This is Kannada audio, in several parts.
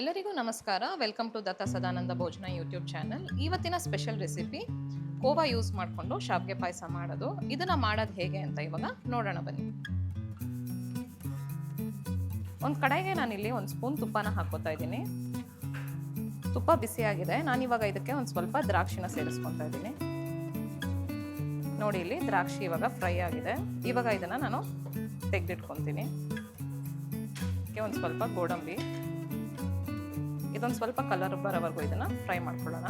ಎಲ್ಲರಿಗೂ ನಮಸ್ಕಾರ. Welcome to Datta Sadananda Bhojana YouTube channel ಇವತ್ತಿನ ಸ್ಪೆಷಲ್ ರೆಸಿಪಿ ಕೋವಾ ಯೂಸ್ ಮಾಡಿಕೊಂಡು ಶಾವಿಗೆ ಪಾಯಸ ಮಾಡೋದು. ಇದನ್ನ ಮಾಡೋದು ಹೇಗೆ ಅಂತ ಇವಾಗ ನೋಡೋಣ ಬನ್ನಿ. ಒಂದು ಕಡೆಗೆ ನಾನಿಲ್ಲಿ ಒಂದು ಸ್ಪೂನ್ ತುಪ್ಪನ ಹಾಕೋತಾ ಇದ್ದೀನಿ. ತುಪ್ಪ ಬಿಸಿಯಾಗಿದೆ ನಾನು ಇವಾಗ ಇದಕ್ಕೆ ಒಂದು ಸ್ವಲ್ಪ ದ್ರಾಕ್ಷಿನ ಸೇರಿಸ್ಕೊತಾ ಇದ್ದೀನಿ. ನೋಡಿ, ಇಲ್ಲಿ ದ್ರಾಕ್ಷಿ ಇವಾಗ ಫ್ರೈ ಆಗಿದೆ. ಇವಾಗ ಇದನ್ನು ನಾನು ತೆಗೆದಿಟ್ಕೊತೀನಿ. ಒಂದು ಸ್ವಲ್ಪ ಗೋಡಂಬಿ. ಇದೊಂದು ಸ್ವಲ್ಪ ಕಲರ್ ಬರೋವರೆಗೂ ಇದನ್ನು ಫ್ರೈ ಮಾಡ್ಕೊಳ್ಳೋಣ.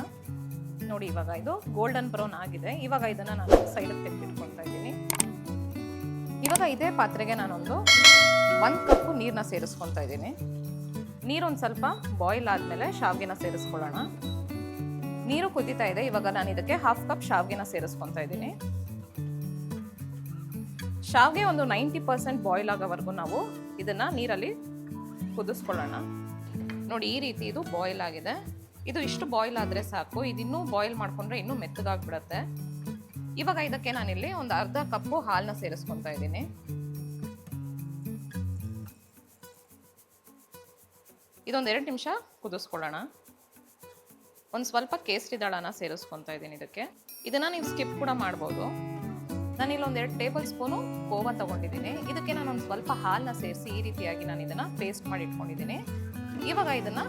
ನೋಡಿ, ಇವಾಗ ಇದು ಗೋಲ್ಡನ್ ಬ್ರೌನ್ ಆಗಿದೆ. ಇವಾಗ ಇದನ್ನು ನಾನು ಸೈಡಿಗೆ ತೆಗೆದಿಟ್ಕೊಳ್ತಾ ಇದ್ದೀನಿ. ಇವಾಗ ಇದೇ ಪಾತ್ರೆಗೆ ನಾನೊಂದು ಒಂದು ಕಪ್ಪು ನೀರನ್ನ ಸೇರಿಸ್ಕೊತಾ ಇದ್ದೀನಿ. ನೀರೊಂದು ಸ್ವಲ್ಪ ಬಾಯ್ಲ್ ಆದಮೇಲೆ ಶಾವಿಗೆನ ಸೇರಿಸ್ಕೊಳ್ಳೋಣ. ನೀರು ಕುದೀತಾ ಇದೆ. ಇವಾಗ ನಾನು ಇದಕ್ಕೆ ಹಾಫ್ ಕಪ್ ಶಾವಿಗೆನ ಸೇರಿಸ್ಕೊತಾ ಇದ್ದೀನಿ. ಶಾವಿಗೆ ಒಂದು ನೈಂಟಿ ಪರ್ಸೆಂಟ್ ಬಾಯ್ಲ್ ಆಗೋವರೆಗೂ ನಾವು ಇದನ್ನು ನೀರಲ್ಲಿ ಕುದಿಸ್ಕೊಳ್ಳೋಣ. ನೋಡಿ, ಈ ರೀತಿ ಇದು ಬಾಯ್ಲ್ ಆಗಿದೆ. ಇದು ಇಷ್ಟು ಬಾಯ್ಲ್ ಆದರೆ ಸಾಕು. ಇದಿನ್ನೂ ಬಾಯ್ಲ್ ಮಾಡ್ಕೊಂಡ್ರೆ ಇನ್ನೂ ಮೆತ್ತಗಾಗ್ಬಿಡತ್ತೆ. ಇವಾಗ ಇದಕ್ಕೆ ನಾನಿಲ್ಲಿ ಒಂದು ಅರ್ಧ ಕಪ್ಪು ಹಾಲನ್ನ ಸೇರಿಸ್ಕೊತಾ ಇದ್ದೀನಿ. ಇದೊಂದು ಎರಡು ನಿಮಿಷ ಕುದಿಸ್ಕೊಳ್ಳೋಣ. ಒಂದು ಸ್ವಲ್ಪ ಕೇಸರಿ ದಳನ ಸೇರಿಸ್ಕೊತಾ ಇದ್ದೀನಿ ಇದಕ್ಕೆ. ಇದನ್ನ ನೀವು ಸ್ಕಿಪ್ ಕೂಡ ಮಾಡ್ಬೋದು. ನಾನಿಲ್ಲಿ ಒಂದು ಎರಡು ಟೇಬಲ್ ಸ್ಪೂನು ಕೋವಾ ತಗೊಂಡಿದ್ದೀನಿ. ಇದಕ್ಕೆ ನಾನು ಒಂದು ಸ್ವಲ್ಪ ಹಾಲನ್ನ ಸೇರಿಸಿ ಈ ರೀತಿಯಾಗಿ ನಾನು ಇದನ್ನು ಪೇಸ್ಟ್ ಮಾಡಿ ಇಟ್ಕೊಂಡಿದ್ದೀನಿ. ಇವಾಗ ಇದನ್ನ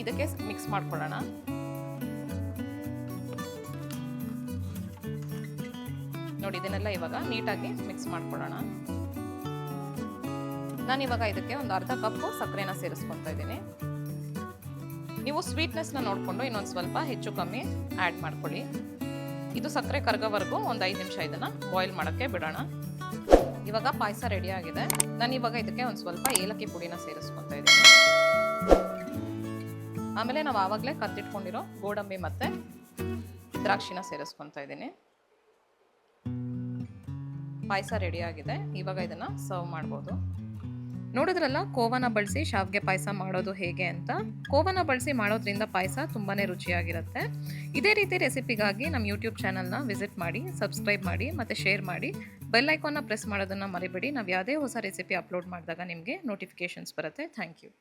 ಇದಕ್ಕೆ ಮಿಕ್ಸ್ ಮಾಡ್ಕೊಳ್ಳೋಣ. ನೋಡಿ, ಇದನ್ನೆಲ್ಲ ಇವಾಗ ನೀಟಾಗಿ ಮಿಕ್ಸ್ ಮಾಡ್ಕೊಳ್ಳೋಣ. ನಾನು ಇವಾಗ ಇದಕ್ಕೆ ಒಂದು ಅರ್ಧ ಕಪ್ಪು ಸಕ್ಕರೆನ ಸೇರಿಸ್ಕೊತಾ ಇದ್ದೀನಿ. ನೀವು ಸ್ವೀಟ್ನೆಸ್ನ ನೋಡಿಕೊಂಡು ಇನ್ನೊಂದು ಸ್ವಲ್ಪ ಹೆಚ್ಚು ಕಮ್ಮಿ ಆ್ಯಡ್ ಮಾಡ್ಕೊಳ್ಳಿ. ಇದು ಸಕ್ಕರೆ ಕರ್ಗೋವರೆಗೂ ಒಂದು ಐದು ನಿಮಿಷ ಇದನ್ನು ಬಾಯ್ಲ್ ಮಾಡೋಕ್ಕೆ ಬಿಡೋಣ. ಇವಾಗ ಪಾಯಸ ರೆಡಿ ಆಗಿದೆ. ನಾನು ಇವಾಗ ಇದಕ್ಕೆ ಒಂದು ಸ್ವಲ್ಪ ಏಲಕ್ಕಿ ಪುಡಿನ ಸೇರಿಸ್ಕೊತಾ ಇದ್ದೀನಿ. ಆಮೇಲೆ ನಾವು ಆವಾಗಲೇ ಕತ್ತಿಟ್ಕೊಂಡಿರೋ ಗೋಡಂಬಿ ಮತ್ತು ದ್ರಾಕ್ಷಿನ ಸೇರಿಸ್ಕೊತಾ ಇದ್ದೀನಿ. ಪಾಯಸ ರೆಡಿ ಆಗಿದೆ. ಇವಾಗ ಇದನ್ನು ಸರ್ವ್ ಮಾಡ್ಬೋದು. ನೋಡಿದ್ರಲ್ಲ, ಕೋವನ ಬಳಸಿ ಶಾವಿಗೆ ಪಾಯಸ ಮಾಡೋದು ಹೇಗೆ ಅಂತ? ಕೋವನ ಬಳಸಿ ಮಾಡೋದ್ರಿಂದ ಪಾಯಸ ತುಂಬಾ ರುಚಿಯಾಗಿರುತ್ತೆ. ಇದೇ ರೀತಿ ರೆಸಿಪಿಗಾಗಿ ನಮ್ಮ ಯೂಟ್ಯೂಬ್ ಚಾನಲ್ನ ವಿಸಿಟ್ ಮಾಡಿ ಸಬ್ಸ್ಕ್ರೈಬ್ ಮಾಡಿ, ಮತ್ತು ಶೇರ್ ಮಾಡಿ. ಬೆಲ್ ಐಕಾನ್ನ ಪ್ರೆಸ್ ಮಾಡೋದನ್ನು ಮರಿಬೇಡಿ. ನಾವು ಯಾವುದೇ ಹೊಸ ರೆಸಿಪಿ ಅಪ್ಲೋಡ್ ಮಾಡಿದಾಗ ನಿಮಗೆ ನೋಟಿಫಿಕೇಷನ್ಸ್ ಬರುತ್ತೆ. Thank you